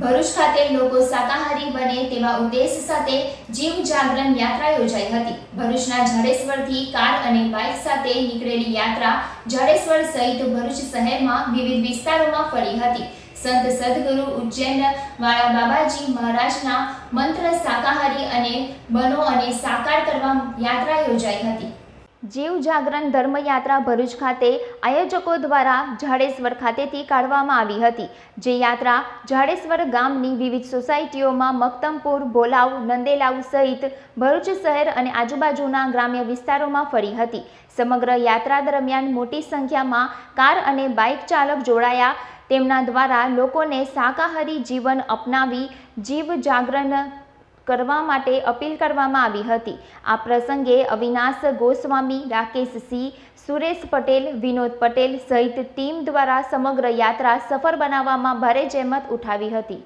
ભરૂચ ખાતે લોકો શાકાહારી બને તેવા ઉદ્દેશ સાથે જીવ જાગરણ યાત્રા યોજાઈ હતી. ભરૂચના જાડેશ્વરથી કાર અને બાઇક સાથે નીકળેલી યાત્રા જાડેશ્વર સહિત ભરૂચ શહેરમાં વિવિધ વિસ્તારોમાં ફરી હતી. સંત સદગુરુ ઉજ્જૈન વાળા બાબાજી મહારાજના મંત્ર શાકાહારી અને બનો અને સાકાર કરવા યાત્રા યોજાઈ હતી. જીવ જાગરણ ધર્મયાત્રા ભરૂચ ખાતે આયોજકો દ્વારા જાડેશ્વર ખાતેથી કાઢવામાં આવી હતી. જે યાત્રા જાડેશ્વર ગામની વિવિધ સોસાયટીઓમાં મક્તમપુર ભોલાવ નંદેલાવ સહિત ભરૂચ શહેર અને આજુબાજુના ગ્રામ્ય વિસ્તારોમાં ફરી હતી. સમગ્ર યાત્રા દરમિયાન મોટી સંખ્યામાં કાર અને બાઇક ચાલક જોડાયા. તેમના દ્વારા લોકોને શાકાહારી જીવન અપનાવી જીવ જાગરણ કરવા માટે અપીલ કરવામાં આવી હતી. આ પ્રસંગે અવિનાશ ગોસ્વામી, રાકેશ સિંહ, સુરેશ પટેલ, વિનોદ પટેલ સહિત ટીમ દ્વારા સમગ્ર યાત્રા સફળ બનાવવામાં ભારે જહેમત ઉઠાવી હતી.